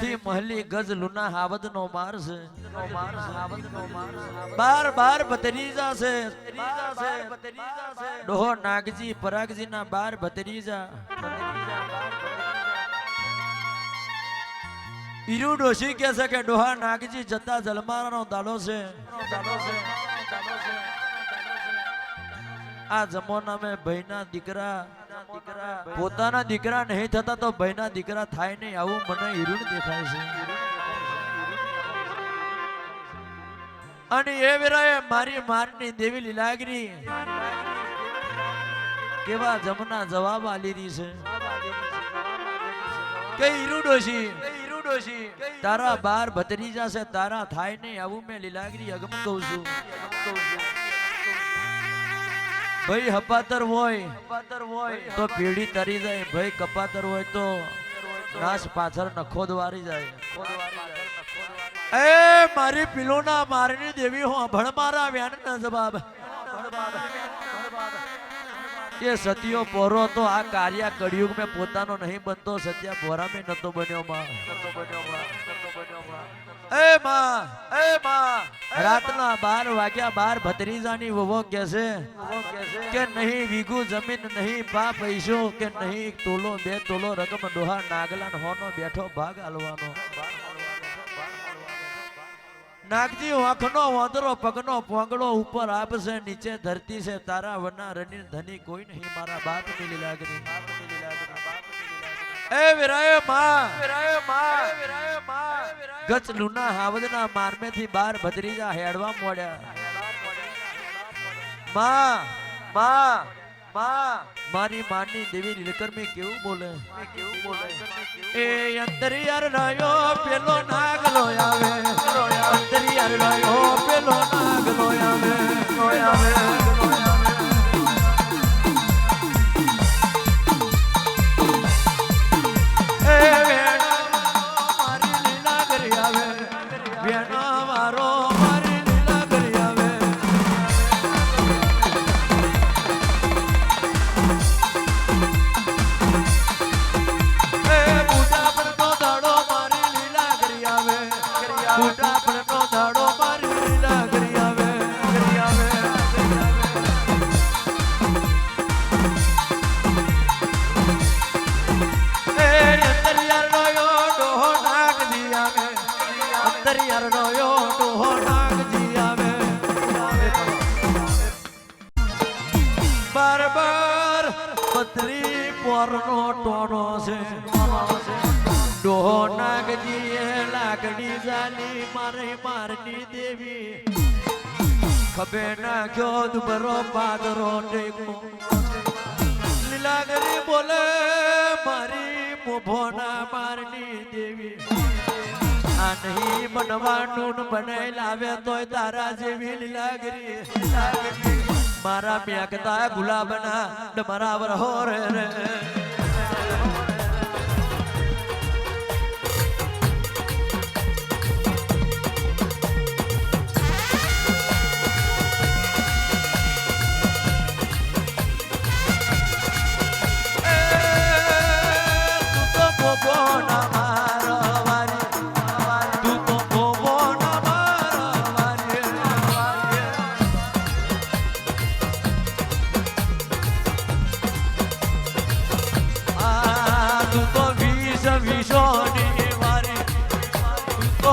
થી મહલી ગજ લુના હાવદ નો માર છે. બાર બાર ભત્રીજા છે. ડોહો નાગજી પરાગજી ના બાર ભત્રીજા. ઈરુ ડોશી કે છે કે ડોહા નાગજી જતા જલમારાનો દાડો છે. આ જમોના મેં ભાઈના દીકરા પોતાના દીકરા નહીં થતા તો ભાઈના દીકરા થાય નહીં. આવું મને હીરું દેખાય છે. અને એ વેરાએ મારી મારની દેવી લીલાગરી કેવા જમના જવાબ આલી રહી છે. કે હીરું ડોશી તારા બાર ભત્રીજા છે તારા થાય નહીં. આવું મેં લીલાગરી અગમ કહું છું. ભાઈ હપાતર હોય. તો પીડી તરી જાય ભાઈ કપાતર હોય તો નાશ પાછળ નખો દ્વારી જાય. એ મારી પિલોના મારની દેવી હો અભણ મારા વ્યાન ના જવાબ એ સતિયો પોરો તો આ કાર્ય કળિયુગ મેં પોતાનો નહીં બનતો, સત્યા પોરા મેં નતો બન્યો માં. રાતના બાર વાગ્યા બાર ભત્રીજાની વવો કે છે કે નહીં વીઘુ જમીન, નહીં પા પૈસો, કે નહીં તોલો બે તોલો રકમ ડોહા નાગલા ને હોનો, બેઠો ભાગ આલવાનો. નાગજી વાંખનો વાંદરો પગનો પોંગડો ઉપર આપશે નીચે ધરતી છે તારા વના રની ધની કોઈ નહીં મારા બાપની લીલાગની એ વિરાયમાં. ગચ લુના હાવદના મારમેથી બાર ભદ્રીજા હેડવા મોડ્યા. માં માં માં. મારી માની દેવી નીલકર્મી કેવું બોલે? કેવું બોલે એ અંતરિયાર રહ્યો પેલો નાગલો આવે અંતરિયાર રહ્યો પેલો નાગલો આવે આવે એ પોરનો ટોનો છે. ડોહો નાગજી જાલી મારે મારની દેવી. ખબે ના ગયો દુબરો પાદરો ટેકો લીલાગરી બોલે મારી મોભોના મારની દેવી. આ નહીં બનવાનું ને બનાઈ લાવે તોય તારા જેવી લીલાગરી. લીલાગરી. મારા મેકતા ગુલાબના ડમરા વરહો રે રે.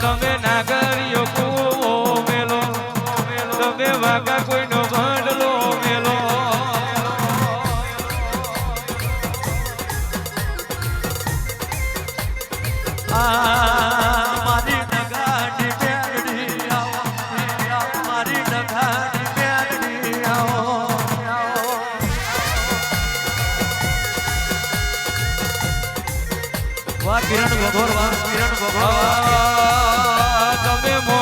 તમે નાગરીઓ કૂવો મેલો. તમે વાગા કોઈનો ભંડલો મેલો. આ કિરણ ભગવાન કિરણ ભગવાન તમે મો